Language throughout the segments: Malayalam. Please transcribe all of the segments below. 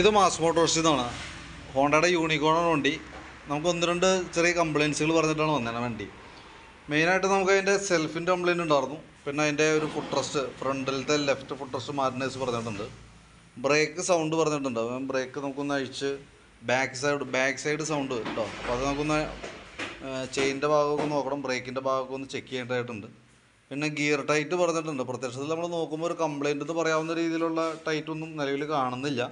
ഇത് മാസ് മോട്ടോഴ്സിൽ നിന്നാണ് ഹോണ്ടയുടെ യൂണിക്കോണാണ് വണ്ടി. നമുക്ക് ഒന്ന് രണ്ട് ചെറിയ കംപ്ലയിൻസുകൾ പറഞ്ഞിട്ടാണ് വന്നത് വണ്ടി. മെയിനായിട്ട് നമുക്ക് അതിന്റെ സെൽഫിന്റെ കംപ്ലയിന്റ് ഉണ്ടായിരുന്നു. പിന്നെ അതിന്റെ ഒരു ഫുഡ് ട്രസ്റ്റ് ഫ്രണ്ടിലത്തെ ലെഫ്റ്റ് ഫുഡ് ട്രസ്റ്റ് മാറ്റിനേഴ്സ് പറഞ്ഞിട്ടുണ്ട്. ബ്രേക്ക് സൗണ്ട് പറഞ്ഞിട്ടുണ്ട്. ബ്രേക്ക് നമുക്കൊന്ന് അഴിച്ച് back side back side sound കേട്ടോ അപ്പോൾ അത് നമുക്കൊന്ന് ചെയിന്റെ ഭാഗമൊക്കെ നോക്കണം. ബ്രേക്കിന്റെ ഭാഗമൊക്കെ ഒന്ന് ചെക്ക് ചെയ്യേണ്ടതായിട്ടുണ്ട്. പിന്നെ ഗിയർ ടൈറ്റ് പറഞ്ഞിട്ടുണ്ട്. പ്രത്യക്ഷത്തിൽ നമ്മൾ നോക്കുമ്പോൾ ഒരു കംപ്ലയിന്റ് എന്ന് പറയാവുന്ന രീതിയിലുള്ള ടൈറ്റൊന്നും നിലവിൽ കാണുന്നില്ല.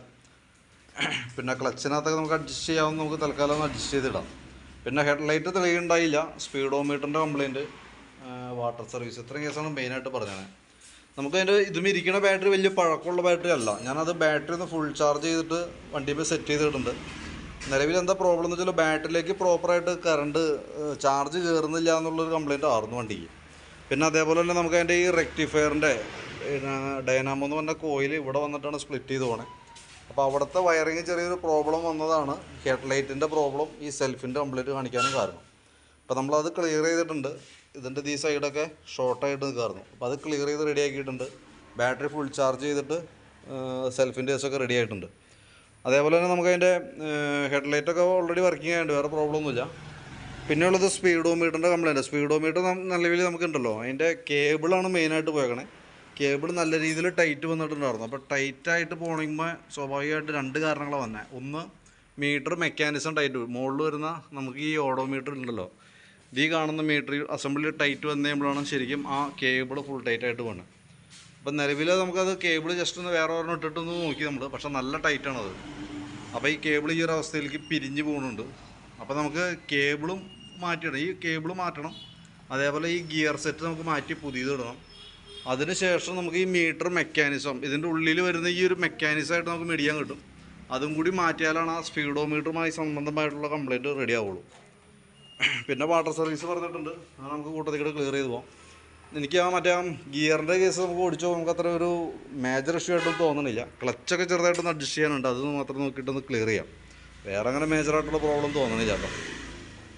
പിന്നെ ക്ലച്ചിനകത്തൊക്കെ നമുക്ക് അഡ്ജസ്റ്റ് ചെയ്യാവുന്ന നമുക്ക് തൽക്കാലം ഒന്ന് അഡ്ജസ്റ്റ് ചെയ്തിടാം. പിന്നെ ഹെഡ് ലൈറ്റ് തെളിയുണ്ടായില്ല സ്പീഡോമീറ്ററിന്റെ കംപ്ലയിന്റ് വാട്ടർ സർവീസ് ഇത്രയും കേസാണ് മെയിനായിട്ട് പറഞ്ഞത്. നമുക്ക് അതിന്റെ ഇതും ഇരിക്കുന്ന ബാറ്ററി വലിയ പഴക്കമുള്ള ബാറ്ററി അല്ല. ഞാനത് ബാറ്ററി ഒന്ന് ഫുൾ ചാർജ് ചെയ്തിട്ട് വണ്ടിയിൽ സെറ്റ് ചെയ്തിട്ടുണ്ട്. നിലവിൽ എന്താ പ്രോബ്ലം എന്ന് വെച്ചാൽ ബാറ്ററിയിലേക്ക് പ്രോപ്പറായിട്ട് കറണ്ട് ചാർജ് കയറുന്നില്ല എന്നുള്ളൊരു കംപ്ലയിന്റ് ആയിരുന്നു വണ്ടിക്ക്. പിന്നെ അതേപോലെ തന്നെ നമുക്ക് അതിന്റെ ഈ റെക്ടിഫയറിന്റെ ഡൈനാമോ എന്ന് പറഞ്ഞ കോയിൽ ഇവിടെ വന്നിട്ടാണ് സ്പ്ലിറ്റ് ചെയ്ത് പോണേ. അപ്പോൾ അവിടുത്തെ വയറിങ് ചെറിയൊരു പ്രോബ്ലം വന്നതാണ്. ഹെഡ് ഹെഡ്ലൈറ്റിന്റെ പ്രോബ്ലം ഈ സെൽഫിന്റെ കംപ്ലീറ്റ് കാണിക്കാനും കാരണം. അപ്പോൾ നമ്മളത് ക്ലിയർ ചെയ്തിട്ടുണ്ട്. ഇതിന്റെ ഈ സൈഡൊക്കെ ഷോർട്ടായിട്ട് നിൽക്കാറുണ്ട് അപ്പോൾ അത് ക്ലിയർ ചെയ്ത് റെഡി ആക്കിയിട്ടുണ്ട്. ബാറ്ററി ഫുൾ ചാർജ് ചെയ്തിട്ട് സെൽഫിന്റെ കേസൊക്കെ റെഡി ആയിട്ടുണ്ട്. അതേപോലെ തന്നെ നമുക്ക് അതിന്റെ ഹെഡ്ലൈറ്റൊക്കെ ഓൾറെഡി വർക്കിംഗ് ആയതുകൊണ്ട് വേറെ പ്രോബ്ലം ഒന്നുമില്ല. പിന്നെയുള്ളത് സ്പീഡോമീറ്ററിന്റെ കംപ്ലൈന്റ് സ്പീഡോമീറ്റർ നിലവിൽ നമുക്കുണ്ടല്ലോ. അതിന്റെ കേബിളാണ് മെയിനായിട്ട് പോയേക്കണേ കേബിൾ നല്ല രീതിയിൽ ടൈറ്റ് വന്നിട്ടുണ്ടായിരുന്നു. അപ്പോൾ ടൈറ്റായിട്ട് പോകണമെങ്കിൽ സ്വാഭാവികമായിട്ട് രണ്ട് കാരണങ്ങളാണ് വന്നത് ഒന്ന് മീറ്റർ മെക്കാനിസം ടൈറ്റ് മുകളിൽ വരുന്ന നമുക്ക് ഈ ഓഡോമീറ്റർ ഉണ്ടല്ലോ. ഇത് ഈ കാണുന്ന മീറ്റർ അസംബ്ലി ടൈറ്റ് വന്നു കഴിയുമ്പോഴാണ് ശരിക്കും ആ കേബിൾ ഫുൾ ടൈറ്റ് ആയിട്ട് പോകുന്നത് അപ്പം നിലവിൽ നമുക്കത് കേബിൾ ജസ്റ്റ് ഒന്ന് വേറെ ഒരെണ്ണം ഇട്ടിട്ടൊന്ന് നോക്കി നമ്മൾ പക്ഷെ നല്ല ടൈറ്റാണത് അപ്പോൾ ഈ കേബിൾ ഈ ഒരു അവസ്ഥയിലേക്ക് പിരിഞ്ഞ് പോകുന്നുണ്ട് അപ്പോൾ നമുക്ക് കേബിളും മാറ്റിയിടണം. ഈ കേബിൾ മാറ്റണം. അതേപോലെ ഈ ഗിയർ സെറ്റ് നമുക്ക് മാറ്റി പുതിയത് ഇടണം. അതിനുശേഷം നമുക്ക് ഈ മീറ്റർ മെക്കാനിസം ഇതിന്റെ ഉള്ളിൽ വരുന്ന ഈ ഒരു മെക്കാനിസമായിട്ട് നമുക്ക് മേടിക്കാൻ കിട്ടും. അതും കൂടി മാറ്റിയാലാണ് ആ സ്പീഡോമീറ്ററുമായി സംബന്ധമായിട്ടുള്ള കംപ്ലയിന്റ് റെഡി ആവുള്ളൂ. പിന്നെ വാട്ടർ സർവീസ് പറഞ്ഞിട്ടുണ്ട്. അത് നമുക്ക് കൂട്ടത്തിൽ കൂടെ ക്ലിയർ ചെയ്ത് പോകാം എനിക്ക് ആ മറ്റേ ഗിയറിന്റെ കേസ് നമുക്ക് ഓടിച്ചോ നമുക്ക് അത്ര ഒരു മേജർ ഇഷ്യൂ ആയിട്ടൊന്നും തോന്നണില്ല. ക്ലച്ചൊക്കെ ചെറുതായിട്ടൊന്ന് അഡ്ജസ്റ്റ് ചെയ്യാനുണ്ട്. അത് മാത്രം നോക്കിയിട്ടൊന്ന് ക്ലിയർ ചെയ്യാം. വേറെ അങ്ങനെ മേജറായിട്ടുള്ള പ്രോബ്ലം തോന്നണില്ല കേട്ടോ.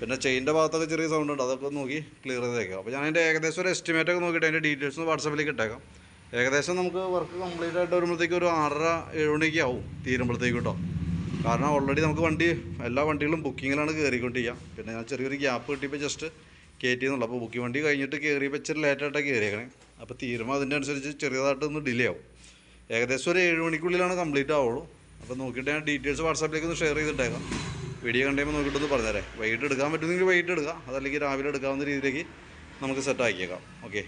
പിന്നെ ചെയിന്റെ ഭാഗത്തൊക്കെ ചെറിയ സൗണ്ട് ഉണ്ട്. അതൊക്കെ നോക്കി ക്ലിയർ ചെയ്തേക്കാം. അപ്പോൾ ഞാൻ അതിന്റെ ഏകദേശം ഒരു എസ്റ്റിമേറ്റ് ഒക്കെ നോക്കിയിട്ട് അതിന്റെ ഡീറ്റെയിൽസ് വാട്സപ്പിലേക്ക് ഇട്ടേക്കാം. ഏകദേശം നമുക്ക് വർക്ക് കംപ്ലീറ്റ് ആയിട്ട് വരുമ്പോഴത്തേക്ക് ഒരു ആറര ഏഴ് മണിയൊക്കെ ആവും തീരുമ്പോഴത്തേക്ക് കേട്ടോ. കാരണം ഓൾറെഡി നമുക്ക് വണ്ടി എല്ലാ വണ്ടികളും ബുക്കിങ്ങിലാണ് കയറിക്കൊണ്ടിരിക്കുക പിന്നെ ഞാൻ ചെറിയൊരു ഗ്യാപ്പ് കിട്ടിയപ്പോൾ ജസ്റ്റ് കയറ്റിയെന്നുള്ളൂ അപ്പോൾ ബുക്കിംഗ് വണ്ടി കഴിഞ്ഞിട്ട് കയറിയപ്പോൾ ഇച്ചിരി ലേറ്റായിട്ടാണ് കയറിയേക്കണേ അപ്പോൾ തീരുമ്പോൾ അതിന്റെ അനുസരിച്ച് ചെറിയതായിട്ടൊന്ന് ഡിലേ ആവും. ഏകദേശം ഒരു ഏഴ് മണിക്കുള്ളിലാണ് കംപ്ലീറ്റ് ആവുള്ളൂ. അപ്പോൾ നോക്കിയിട്ട് ഞാൻ ഡീറ്റെയിൽസ് വാട്സാപ്പിലേക്ക് ഒന്ന് ഷെയർ ചെയ്തിട്ടേക്കാം. വീഡിയോ കണ്ടുമ്പോൾ നോക്കിയിട്ടൊന്ന് പറഞ്ഞുതരാം. വൈകിട്ട് എടുക്കാൻ പറ്റുമെങ്കിൽ വൈകിട്ട് എടുക്കാം. അതല്ലെങ്കിൽ രാവിലെ എടുക്കാവുന്ന രീതിയിലേക്ക് നമുക്ക് സെറ്റ് ആക്കിയേക്കാം. ഓക്കെ